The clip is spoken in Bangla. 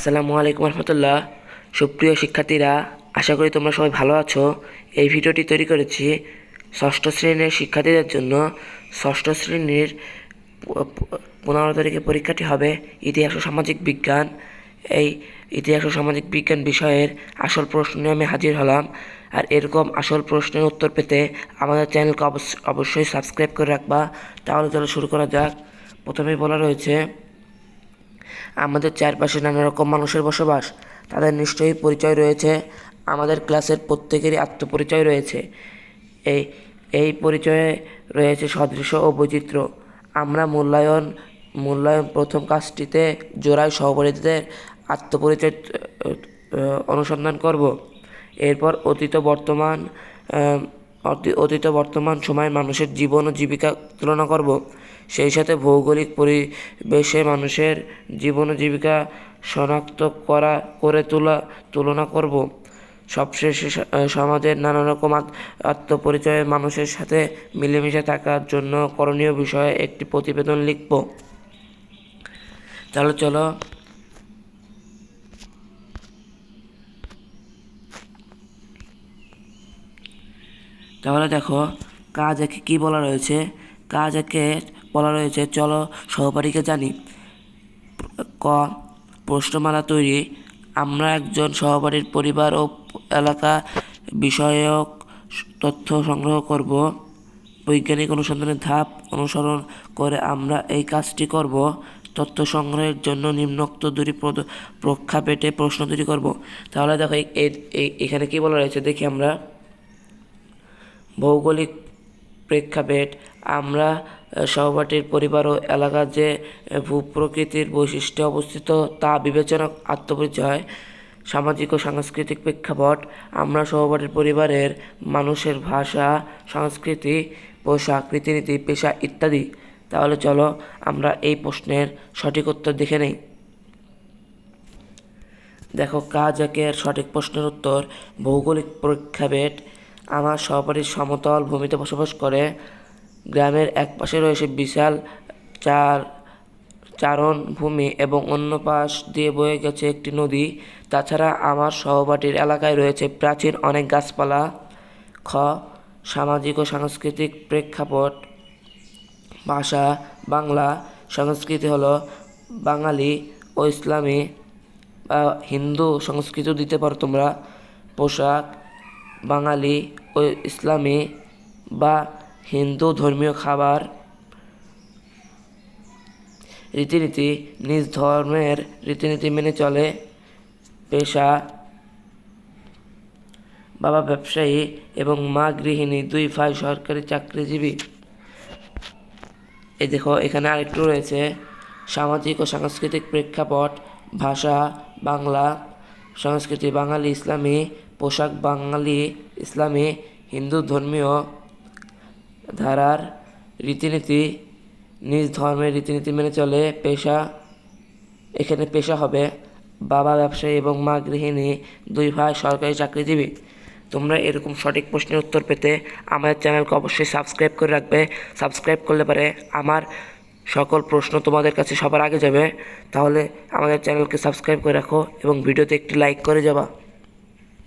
আসসালামু আলাইকুম রহমতুল্লাহ। সুপ্রিয় শিক্ষার্থীরা, আশা করি তোমরা সবাই ভালো আছো। এই ভিডিওটি তৈরি করেছি ষষ্ঠ শ্রেণির শিক্ষার্থীদের জন্য। ষষ্ঠ শ্রেণির পনেরো তারিখে পরীক্ষাটি হবে ইতিহাস ও সামাজিক বিজ্ঞান। এই ইতিহাস ও সামাজিক বিজ্ঞান বিষয়ের আসল প্রশ্ন নিয়ে আমি হাজির হলাম। আর এরকম আসল প্রশ্নের উত্তর পেতে আমাদের চ্যানেলকে অবশ্য- অবশ্যই সাবস্ক্রাইব করে রাখবা। তাহলে চলো শুরু করা যাক। প্রথমেই বলা রয়েছে আমাদের চারপাশে নানা রকম মানুষের বসবাস। তাদের নিশ্চয়ই পরিচয় রয়েছে। আমাদের ক্লাসের প্রত্যেকেরই আত্মপরিচয় রয়েছে। এই এই পরিচয়ে রয়েছে সদৃশ্য ও বৈচিত্র্য। আমরা মূল্যায়ন মূল্যায়ন প্রথম কাজটিতে জোড়ায় সহপাঠীদের আত্মপরিচয় অনুসন্ধান করব। এরপর অতীত বর্তমান অতীত বর্তমান সময়ের মানুষের জীবন ও জীবিকা তুলনা করব। সেই সাথে ভৌগোলিক পরিবেশে মানুষের জীবন জীবিকা শনাক্ত করা, করে তোলা, তুলনা করব। সবশেষে সমাজের নানা রকম আত- আত্মপরিচয়ের মানুষের সাথে মিলেমিশে থাকার জন্য করণীয় বিষয়ে একটি প্রতিবেদন লিখব। তাহলে চলো। তাহলে দেখো কাজ একে কী বলা রয়েছে? কাজ একে বলা রয়েছে, চলো সহপাঠীকে জানি। ক, প্রশ্নমালা তৈরি। আমরা একজন সহপাঠীর পরিবার ও এলাকা বিষয়ক তথ্য সংগ্রহ করব। বৈজ্ঞানিক অনুসন্ধানের ধাপ অনুসরণ করে আমরা এই কাজটি করব। তথ্য সংগ্রহের জন্য নিম্নোক্ত দুটি প্রেক্ষাপটে প্রশ্ন তৈরি করব। তাহলে দেখো এখানে কি বলা রয়েছে? দেখি আমরা। ভৌগোলিক প্রেক্ষাপট আমরা সহপাঠীর পরিবার ও এলাকার যে ভূপ্রকৃতির বৈশিষ্ট্যে অবস্থিত তা বিবেচনা আত্মপরিচয় সামাজিক ও সাংস্কৃতিক প্রেক্ষাপট, আমরা সহপাঠীর পরিবারের মানুষের ভাষা, সংস্কৃতি, পোশাক, রীতিনীতি, পেশা ইত্যাদি। তাহলে চলো আমরা এই প্রশ্নের সঠিক উত্তর দেখে নেই। দেখো, কাজ একের সঠিক প্রশ্নের উত্তর, ভৌগোলিক প্রেক্ষাপট আমার সহপাঠীর সমতল ভূমিতে বসবাস করে। গ্রামের এক পাশে রয়েছে বিশাল চার, চারণ ভূমি এবং অন্য পাশ দিয়ে বয়ে গেছে একটি নদী। তাছাড়া আমার সহপাঠীর এলাকায় রয়েছে প্রাচীন অনেক গাছপালা, খ, সামাজিক ও সাংস্কৃতিক প্রেক্ষাপট, ভাষা, বাংলা, সংস্কৃতি হলো বাঙালি ও ইসলামী, বা হিন্দু সংস্কৃতিও দিতে পারো তোমরা। পোশাক, বাঙালি ও ইসলামী, বা হিন্দু ধর্মীয় খাবার। রীতিনীতি, নিজ ধর্মের রীতিনীতি মেনে চলে পেশা। বাবা ব্যবসায়ী এবং মা গৃহিণী দুই ভাই সরকারি চাকরিজীবী। এই দেখো, এখানে আরেকটু রয়েছে সামাজিক ও সাংস্কৃতিক প্রেক্ষাপট, ভাষা, বাংলা, সংস্কৃতি বাঙালি ইসলামী, পোশাক বাঙালি ইসলামী, হিন্দু ধর্মীয় ধারার রীতিনীতি, নিজ ধর্মের রীতিনীতি মেনে চলে পেশা, এখানে পেশা হবে বাবা ব্যবসায়ী এবং মা গৃহিণী, দুই ভাই সরকারি চাকরিজীবী। তোমরা এরকম সঠিক প্রশ্নের উত্তর পেতে আমাদের চ্যানেলকে অবশ্যই সাবস্ক্রাইব করে রাখবে। সাবস্ক্রাইব করলে পারে আমার সকল প্রশ্ন তোমাদের কাছে সবার আগে যাবে। তাহলে আমাদের চ্যানেলকে সাবস্ক্রাইব করে রাখো এবং ভিডিওতে একটি লাইক করে যাবা।